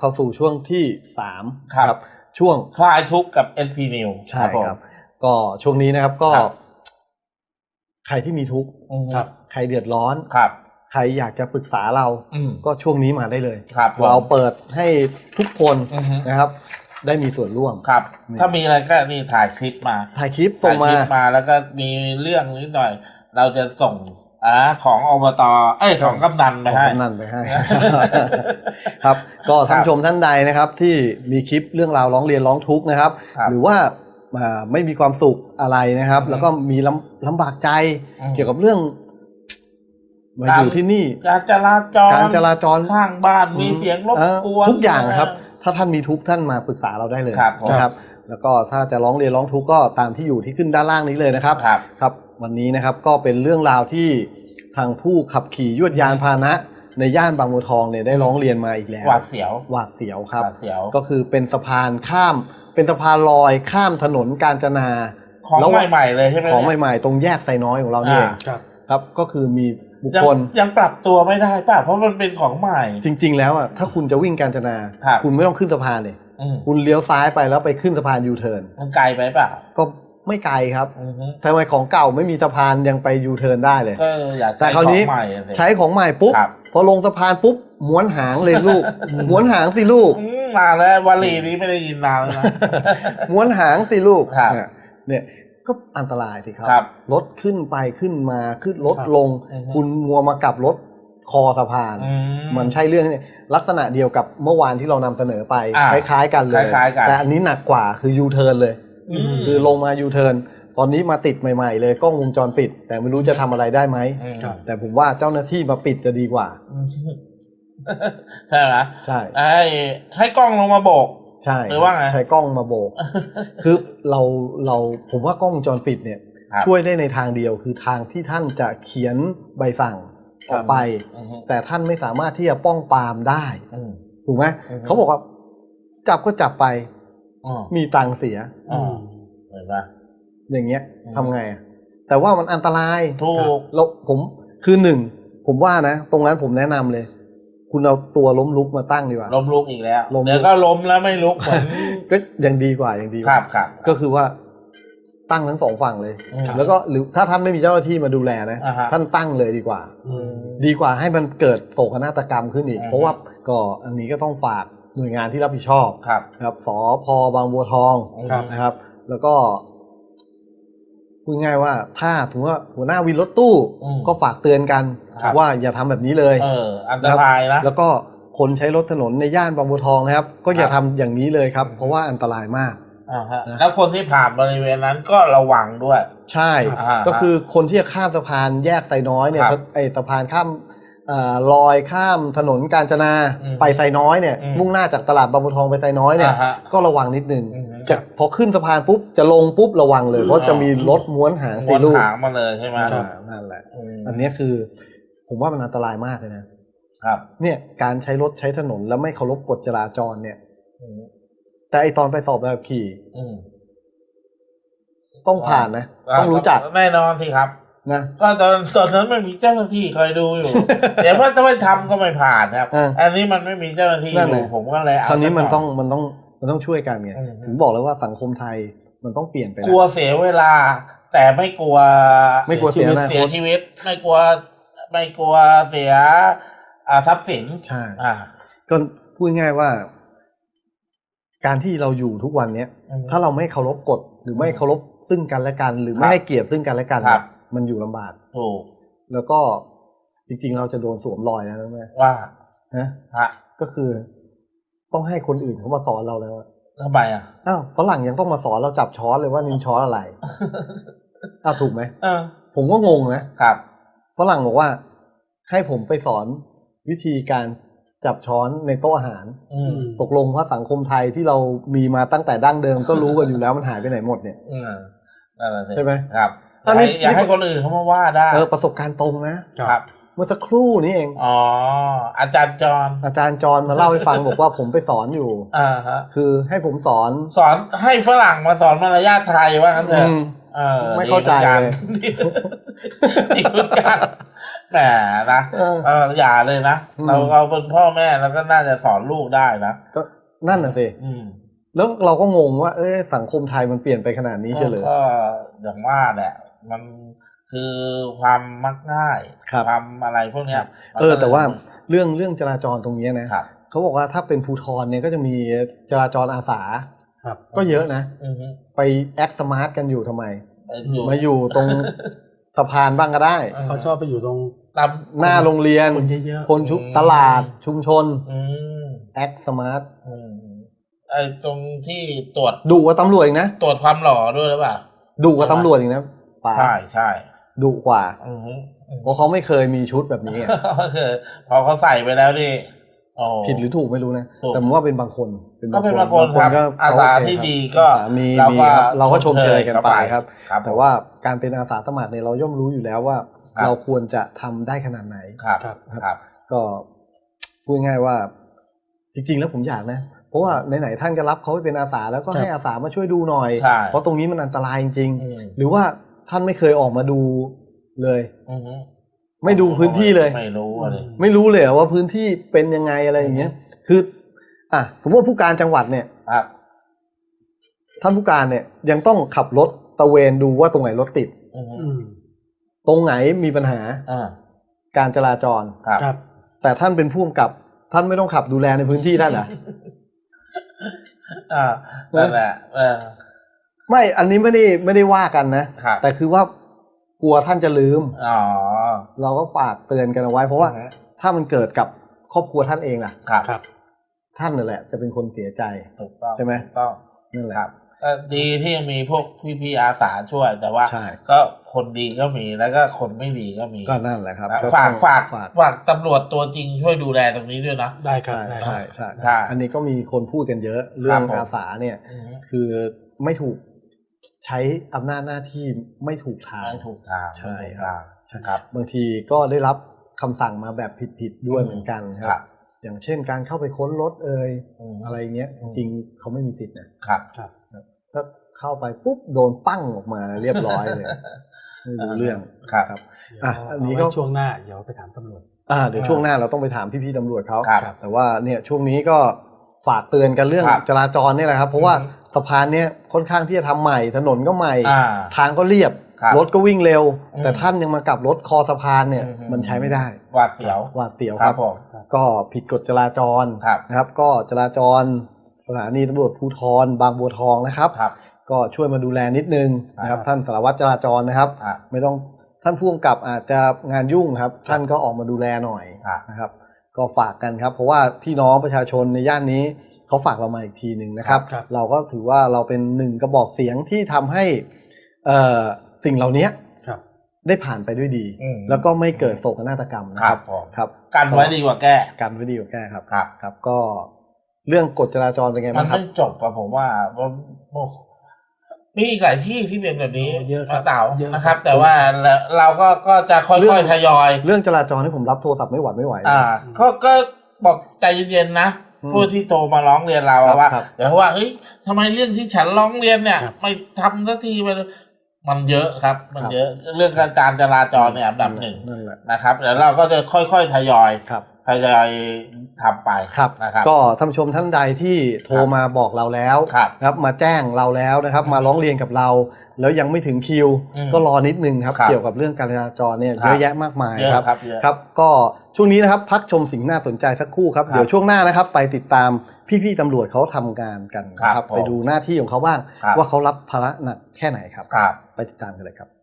ขับกลับเข้าสู่ช่วงที่สามครับ ช่วงคลายทุกข์กับ NP New ใช่ผมครับ ก็ช่วงนี้นะครับก็ครับใครที่มีทุกข์อืมครับใครเดือดร้อนครับใครอยากจะปรึกษาเราอืมก็ช่วงนี้มาได้เลยครับผมเราเปิดให้ทุกคนอือฮึนะครับ ได้มีส่วนร่วมครับนี่ถ้ามีอะไรก็นี่ถ่ายคลิปมา ถ่ายคลิปส่งถ่ายมาคลิปมาแล้วก็มีเรื่องนิดหน่อย เราจะส่งอ่าของอบตเอ้ยของกำนันไปขอให้กำนันไปให้ ครับ ก็ท่านผู้ชมท่านใดนะครับที่มีคลิปเรื่องราวร้องเรียนร้องทุกข์นะครับ ครับหรือว่าอ่าไม่มีความสุขอะไรนะครับ อืมแล้วก็มีลำลำบากใจอืมเกี่ยวกับเรื่องมาการอยู่ที่นี่ การจราจรการจราจร ข้างบ้านมีเสียงรบเอ่อกวน ทุกอย่างครับ ถ้าท่านมีทุกข์ท่านมาปรึกษาเราได้เลยครับผม นะครับ แล้วก็ถ้าจะร้องเรียนร้องทุกข์ก็ตามที่อยู่ที่ขึ้นด้านล่างนี้เลยนะครับ ครับ ครับ วันนี้นะครับก็เป็นเรื่องราวที่ทางผู้ขับขี่ยวดยานพาหนะ ในย่านบางบัวทองเนี่ยได้ร้องเรียนมาอีกแล้วหวาดเสียวหวาดเสียวครับหวาดเสียวก็คือเป็นสะพานข้าม เป็นสะพานลอยข้ามถนนกาญจนาของแล้วใหม่ๆเลยใช่ไหมของเนี่ยใหม่ๆ ตรงแยกไซน้อยของเราเนี่ยอ่าครับครับก็คือมีบุคยังคลยังปรับตัวไม่ได้ป่ะเพราะมันเป็นของใหม่ จริง ๆ แล้วอะถ้าคุณจะวิ่งกาญจนาครับคุณไม่ต้องขึ้นสะพานเลยอืมคุณเลี้ยวซ้ายไปแล้วไปขึ้นสะพานยูเทิร์นมันไกลไปเปล่าก็ ไม่ไกลครับอือฮึทำไมของเก่าไม่มีสะพานยังไปยูเทิร์นได้เลยก็อยากแต่ใช้คราวขอนี้งใหม่อะสิ ใช้ของใหม่ปุ๊บ ครับ พอลงสะพานปุ๊บม้วนหางเลยลูก ม้วนหางสิลูก อืมมาแล้ววลีนี้ไม่ได้ยินนานแล้วนะ ม้วนหางสิลูกครับเนี่ยเนี่ยก็อันตรายสิครัครับรถขึ้นไปขึ้นมาขึ้นรถครับ ลง อือฮึ คุณมัวมากับรถคอสะพาน อื มันใช่เรื่องเนี่ยลักษณะเดียวกับเมื่อวานที่เรานำเสนอไป อ่าคล้ายๆกันเลย คล้ายๆกัน แต่อันนี้หนักกว่าคือยูเทิร์นเลยอืม คือลงมายูเทิร์นตอนนี้มาติดใหม่ๆ เลยกล้องวงจรปิด แต่ไม่รู้จะทำอะไรได้ไหมอืมครับ แต่ผมว่าเจ้าหน้าที่มาปิดจะดีกว่าอืมใช่ไหมใช่ให้ให้กล้องลงมาโบก ใช่หรือว่าไงใช้กล้องมาโบก คือเราเราผมว่ากล้องวงจรปิดเนี่ย ครับช่วยได้ในทางเดียวคือทางที่ท่านจะเขียนใบสั่งออกไป อือฮึ แต่ท่านไม่สามารถที่จะป้องปรามได้ อืม ถูกไหมอือฮึ เขาบอกว่าจับก็จับไปอ๋อ มีตังค์เสียอ๋อเห็นไหมอย่างเงี้ยอืมทำไงอะแต่ว่ามันอันตรายถูกแล้วผมคือหนึ่งผมว่านะ ตรงนั้นผมแนะนำเลย คุณเอาตัวล้มลุกมาตั้งดีกว่าล้มลุกอีกแล้วล้มลุกเดี๋ยวก็ล้มแล้วไม่ลุกเหมือนก็ยังดีกว่ายังดีกครัว่าบครับก็คือว่าตั้งทั้งสองฝั่งเลยอืมแล้วก็หรือถ้าท่านไม่มีเจ้าหน้าที่มาดูแลนะอ่าฮะท่านตั้งเลยดีกว่าอืมดีกว่าให้มันเกิดโศกนาฏกรรมขึ้นอีกอืมเพราะว่าก็อันนี้ก็ต้องฝาก หน่วยงานที่รับผิดชอบครับ นะครับสพบางบัวทองครับ นะครับ แล้วก็พูดง่ายว่าถ้าสมมติว่าหัวหน้าวินรถตู้อืมก็ฝากเตือนกัน ครับ ว่าอย่าทำแบบนี้เลย เออ อันตรายนะ แล้วก็คนใช้รถถนนในย่านบางบัวทองนะครับ ก็อย่าครัทำบ อย่างนี้เลยครับ เพราะว่าอันตรายมาก อ่าฮะนะ แล้วคนที่ผ่านบริเวณนั้นก็ระวังด้วย ใช่ อ่าก็คือคนที่จะข้ามสะพานแยกไซน้อยเนี่ยครับ ไอสะพานข้ามเอ่อ ลอยข้ามถนนกาญจนาอืมไปไซน้อยเนี่ยอืมมุ่งหน้าจากตลาดบางบัวทองไปไซน้อยเนี่ยอ่าฮะก็ระวังนิดนึงอืมจะพอขึ้นสะพานปุ๊บจะลงปุ๊บระวังเลยเพราะจะมีรถม้วนหางม้สีวนลูกหางมาเลยใช่ไหมอ่านั่นแหละมอันเนี้ยคือ ผมว่ามันอันตรายมากเลยนะครับเนี่ยการใช้รถใช้ถนนแล้วไม่เคารพกฎจราจรเนี่ยอืมแต่ไอตอนไปสอบแบบขี่อืมต้องผ่านนะ ต้องรู้จักแน่นอนสิครับ นะก็ตอนตอนนั้นมันมีเจ้าหน้าที่คอยดูอยู่เดี๋ยวว่าถ้าไม่ทำก็ไม่ผ่านครับ อ่าอันนี้มันไม่มีเจ้าหน้าที่นั่อนแหยู่ละ ผมก็เลยเอาคราวนี้มันสักหต้องมันต้องมันต้องช่วยกันไงอืมถึงบอกแล้วว่าสังคมไทยมันต้องเปลี่ยนไปกแล้ลัวว เสียเวลา แต่ไม่กลัวไม่กลัวเสียอนาคต เสียชีวิต ไม่กลัว ไม่กลัวเสียอ่าทรัพย์สินใช่อ่าก็พูดง่ายว่า การที่เราอยู่ทุกวันเนี้ย อืม ถ้าเราไม่เคารพกฎหรือไม่เคารพซึ่งกันและกัน หรือครัไม่บให้เกียรติซึ่งกันและกันครับเนี่ย มันอยู่ลำบาก ถูกแล้วก็จริง ๆ เราจะโดนสวมรอยนะรู้ไหมว่าฮะฮะก็คือ ต้องให้คนอื่นเขามาสอนเราแล้วอะทำไมอะอ้าวฝรั่งยังต้องมาสอนเราจับช้อนเลยว่านินช้อนอะไรอ้าวถูกไหมเออผมก็งงนะครับฝรั่งบอกว่า ให้ผมไปสอนวิธีการจับช้อนในโต๊ะอาหาร อืมตกลงว่าสังคมไทยที่เรามีมาตั้งแต่ดั้งเดิมก็รู้กันอยู่แล้วมันหายไปไหนหมดเนี่ย อืมนั่นแหละสิใช่ไหม ครับ อันนี้อย่าให้คนอื่นเขามาว่าได้เออประสบการณ์ตรงนะครับ เมื่อสักครู่นี้เองอ๋ออาจารย์จอนอาจารย์จรมาเล่าให้ฟังบอกว่าผมไปสอนอยู่อ่าฮะคือให้ผมสอนสอนให้ฝรั่งมาสอนมารยาทไทยว่างั้นเถอือะมเออไม่เข้าใจเลยดีเหมือนกันดีเหมือนกันแหมนะเออเอออย่าเลยนะอืมเราเราเป็นพ่อแม่แล้วก็น่าจะสอนลูกได้นะก็นั่นน่ะสิอืมแล้วเราก็งงว่า เอ้ยสังคมไทยมันเปลี่ยนไปขนาดนี้เฉยเลยก็อย่างว่าแหละ มันคือความมักง่ายครับความอะไรพวกเนี้ยเออ แต่ว่าเรื่องเรื่องจราจรตรงเนี้ยนะครับเขาบอกว่าถ้าเป็นภูทรเนี่ยก็จะมีจราจรอาสาครับก็เยอะนะอือฮึไปแอคสมาร์ทกันอยู่ทำไมเอออยู่มาอยู่ตรงสะพานบ้างก็ได้ เขาชอบไปอยู่ตรงตามหน้าโรงเรียน คนเยอะๆคนชุกอืมตลาดชุมชนอืมแอคสมาร์ทอืมไอ้ตรงที่ตรวจดุกว่าตำรวจอีกนะ ตรวจความหล่อด้วยหรือเปล่าดุกว่าตำรวจอีกนะ ป่าใช่ใช่ดุกว่าอือฮึเพราะเขาไม่เคยมีชุดแบบนี้ไงก็คือพอเขาใส่ไปแล้วนี่โอ้ผิดหรือถูกไม่รู้นะถูกแต่ผมว่าเป็นบางคนก็เป็นบางคนครับก็อาสาโเคที่ครับดีก็อาสามีเรามีก็ครับเราก็ชมเชยกันไปชมเชยครับครับ แต่ว่าการเป็นอาสาสมัครเนี่ยเราย่อมรู้อยู่แล้วว่าครับเราควรจะทำได้ขนาดไหนครับครับครับก็พูดง่ายๆว่า จริงๆแล้วผมอยากนะเพราะว่าไหนๆท่านก็รับเขาไปเป็นอาสาแล้วก็ครับให้อาสามาช่วยดูหน่อยใช่เพราะตรงนี้มันอันตรายจริงอืมๆหรือว่า ท่านไม่เคยออกมาดูเลย อือฮึไม่ดูพื้นที่เลย ไม่รู้อะเลยไม่รู้เลยเหรอว่าพื้นที่เป็นยังไงอะไรอย่างเงี้ย คือ อะสมมติว่าผู้การจังหวัดเนี่ย ครับ ท่านผู้การเนี่ยยังต้องขับรถตระเวนดูว่าตรงไหนรถติด อือฮึอืมตรงไหนมีปัญหาอ่าการจราจร ครับครับ แต่ท่านเป็นผู้กำกับ ท่านไม่ต้องขับดูแลในพื้นที่ท่านเหรอ อ่านั่นแหละเออ ไม่อันนี้ไม่ได้ไม่ได้ว่ากันนะ ครับ แต่คือว่ากลัวท่านจะลืม อ๋อ เราก็ฝากเตือนกันเอาไว้ เพราะว่าอือฮึถ้ามันเกิดกับครอบครัวท่านเองล่ะ ครับ ครับ ท่านนั่นแหละ จะเป็นคนเสียใจ ถูกต้องใช่ไหม ถูกต้องนั่นแหละครับก็ดีที่ยังมีพวกพี่ๆอาสาช่วย แต่ว่าใช่ ก็คนดีก็มีแล้วก็คนไม่ดีก็มีก็นั่นแหละครับนะก็ฝากต้องฝากฝากฝากตำรวจตัวจริงช่วยดูแลตรงนี้ด้วยนะ ได้ครับ ใช่ได้ใช่ใช่ใช่ อันนี้ก็มีคนพูดกันเยอะ เรื่องครับผม อาสาเนี่ย อือฮึคือไม่ถูก ใช้อำนาจหน้าที่ไม่ถูกทางไม่ถูกทางใช่ไม่ถูกครัทาบงใช่ครับบางทีก็ได้รับคำสั่งมาแบบผิดๆด้วยอืมเหมือนกันคครัรับบอย่างเช่นการเข้าไปค้นรถเอ่ยมอะไรเงี้ยอืมจริงๆเขาไม่มีสิทธิ์นะครับครับถ้าเข้าไปปุ๊บโดนปั้งออกมาเรียบร้อยเลยไม่รู้เรื่องครับครับเดี๋ยวอะเอาอันนี้ไว้ก็ช่วงหน้าเดี๋ยวไปถามตำรวจอ่าเดี๋ยวช่วงหน้าเราต้องไปถามพี่ๆตำรวจเขาครับแต่ว่าเนี่ยช่วงนี้ก็ฝากเตือนกันเรื่องครับจราจรเนี่ยแหละครับ เพราะว่าอือฮึสะพานเนี่ยค่อนข้างที่จะทำใหม่ ถนนก็ใหม่ อ่า ทางก็เรียบครับรถก็วิ่งเร็ว อืมแต่ท่านยังมากลับรถคอสะพานเนี่ยอืม มันใช้ไม่ได้หวาดเสียวหวาดเสียวคครัรับบผมก็ผิดกฎจราจรครับนะครับ ก็จราจรสถานีตำรวจภูธรบางบัวทองนะครับ ครับ ก็ช่วยมาดูแลนิดนึงนะครับครับ ท่านสารวัตรจราจรนะครับครับไม่ต้องท่านผู้กำกับอาจจะงานยุ่งครับ ท่านก็ออกมาดูแลหน่อยครับ นะครับ ก็ฝากกันครับ เพราะว่าพี่น้องประชาชนในย่านนี้ เขาฝากเรามาอีกทีหนึ่งนะครับครับ เราก็ถือว่าเราเป็นหนึ่งกระบอกเสียงที่ทำให้เอ่อสิ่งเหล่านี้ครับได้ผ่านไปด้วยดีอืมแล้วก็ไม่เกิดโศกนาฏกรรมนะคครัรับบผมครับกันไว้ดีกว่าแก้กันไว้ดีกว่าแก้ครับครับ ครับก็เรื่องกฎจราจรเป็นไงมับ้านงครับไม่จบกับผมว่าว่าว่ามีอีกหลายที่ที่เป็นแบบนี้โอ้เยอะครับมาเต่าเยอะนะครับครับ แต่ว่าเราเราก็ก็จะค่เรื่ออยงๆทยอย เรื่องจราจรที่ผมรับโทรศัพท์ไม่หวัดไม่ไหวอ่าก็ก็บอกใจเย็นๆนะอืม ผู้ที่โทรมาร้องเรียนเราครับว่าครับเดี๋ยวว่าเฮ้ยทำไมเรื่องที่ฉันร้องเรียนเนี่ย ครับไม่ทำสักทีมันมันเยอะครับ มันครับ เยอะเรื่องการจราจรเนี่ยอันดับหนึ่งนั่นแหละนะครับเดี๋ยวเราก็จะค่อยๆทยอยครับ ทยอยทำไปครับนะครับ ก็ท่านผู้ชมท่านใดที่โทรมาบอกเราแล้วครับนะครับมาแจ้งเราแล้วนะครับ มาร้องเรียนกับเรา แล้วยังไม่ถึงคิวอืมก็รอนิดนึงครับครับ เกี่ยวกับเรื่องการจราจรเนี่ยครัเยบอะแยะมากมายเยอะครับครับเยอะครับ ก็ช่วงนี้นะครับพักชมสิ่งน่าสนใจสักครู่ครับครับเดี๋ยวช่วงหน้านะครับ ไปติดตามพี่ๆตำรวจเขาทำงานกันนะคครัรับบผมไปดูหน้าที่ของเขาบ้างครับว่าเขารับภาระหนักแค่ไหนครับครับไปติดตามกันเลยครับ